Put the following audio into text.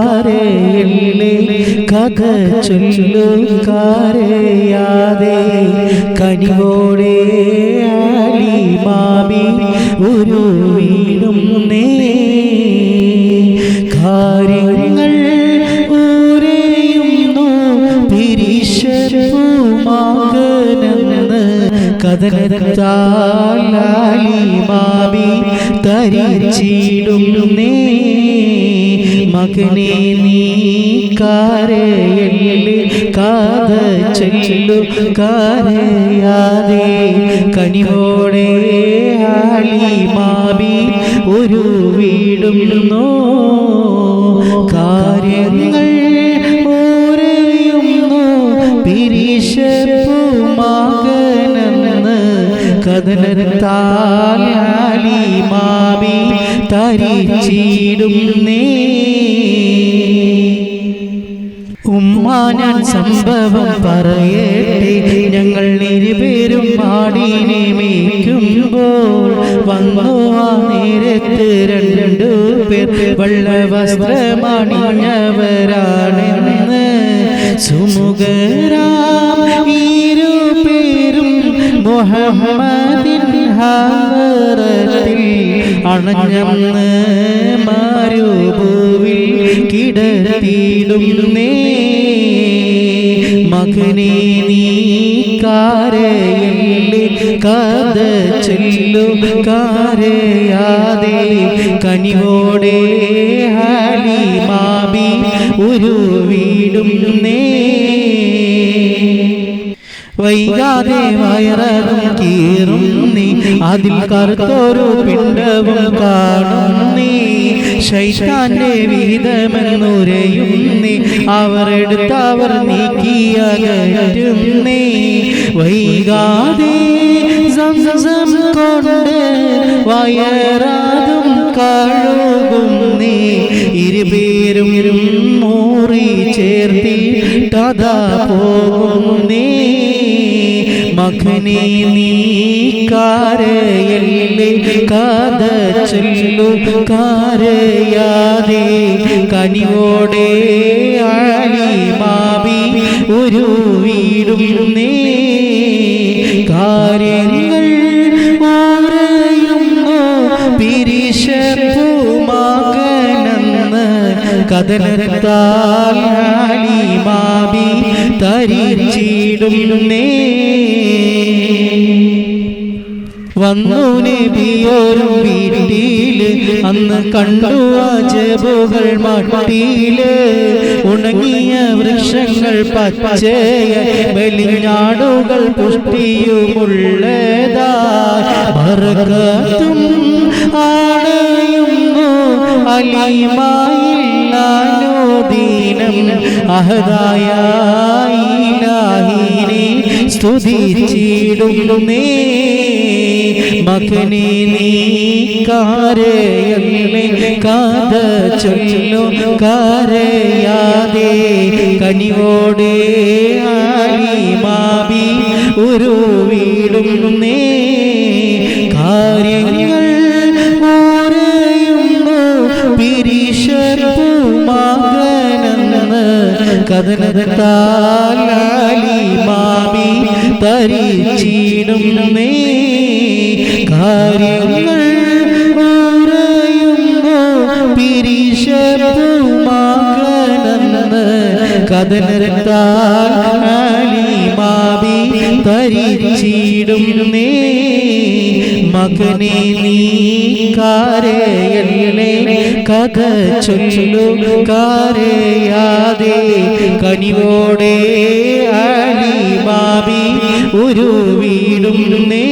നീക്കാരയല്ലേ കഥ ചൊല്ലുകാരയാതെ കനിവോടെ ആലി മാമി ഒരു വീടും നേ. കാര്യങ്ങൾ ഊരെയുന്നു പിരിശരുമാകനെന്ന് കഥകഥാലി മാമി തരിച്ചിടുന്നേ മകനെ നീ കാരയല്ലേ? കാത ചെല്ലു കാരയാതെ. കനിയോടെ ആളി മാവി ഒരു വീടുന്നു കാര്യങ്ങൾ ഓരയുന്നു പിരിശപ്പുമാകനെന്ന് കഥനത്താലി മാവി തരിച്ചിടുന്നേ ഉമ്മ ഞാൻ സംഭവം പറയട്ടെ. ഞങ്ങൾ ഇരുപേരും പാടിനെ മേയ്ക്കുമ്പോൾ വന്നു ആ നേരത്ത് രണ്ടു പേർ വെള്ള വസ്ത്രമണിഞ്ഞവരാണെന്ന് സുമുഖരാം ഇരുപേരും മുഹമ്മദിൻ ഹാരത്തിൽ അണഞ്ഞന്ന് മാരുഭൂവിൽ കിടത്തിയിടുന്നേ മകനെ നീ കാരയല്ലേ? കഥ ചെല്ലു കാരയാതെ. കനിവോടെ ഹാലി മാബി ഒരു വീടും നേ. വൈകാതെ വയറും കീറും നീ. അതിൽ കറുത്തൊരു പിണ്ടവും കാണും ശൈത്താന്റെ വിഹിതമെന്നുരയും നീ അവർ എടുത്തവർ നീക്കിയകറ്റും നീ വൈകാതെ കൊണ്ട് വയറാതും കഴുകുന്നേ. ഇരുപേരും മൂറി ചേർത്തി കഥാ മകനെ നീ കാരയല്ലേ? കാത ചൊല്ലു കാരയാതെ കനിയോടെ ആഴി മാവി ഒരു വീടും നേ കാര്യങ്ങൾ ഓരയുന്നു പിരിശപ്പുമാകനെന്ന് കഥനത്താലി മാവി തരിച്ചിടുന്നേ. വന്നു നബിയോരും വീട്ടിയിൽ അന്ന് കണ്ടു അജബുകൾ മട്ടിയിൽ ഉണങ്ങിയ വൃക്ഷങ്ങൾ പച്ചയ വെളിഞ്ഞാടുകൾ പുഷ്ടിയുമുള്ളതാ ഭർഗത്തും ആണയുന്നു അലിമായില്ലാനോ ദീനം അഹദായ സ്തുതിച്ചിടുന്നേ. മകനെ നീ കാരയല്ലേ കാത ചൊല്ലു കാരയാതെ കനിവോടെ ആലി മാവി ഒരു വീടും നേ കാര്യങ്ങൾ ഓരയുന്നു പിരിശപ്പുമാകനെന്ന് കഥനത്താലി മാവി തരിച്ചിടുന്നേ കാര്യങ്ങൾ ഓരയുന്നു പിരിശപ്പുമാകനെന്ന് കഥനത്താലി മാവി തരിച്ചിടുന്നേ മകനെ നീ കാരയല്ലേ? കഥ ചൊല്ലു കാരയാതെ. കനിവോടെ ആലി മാവി ഒരു വീടും നേ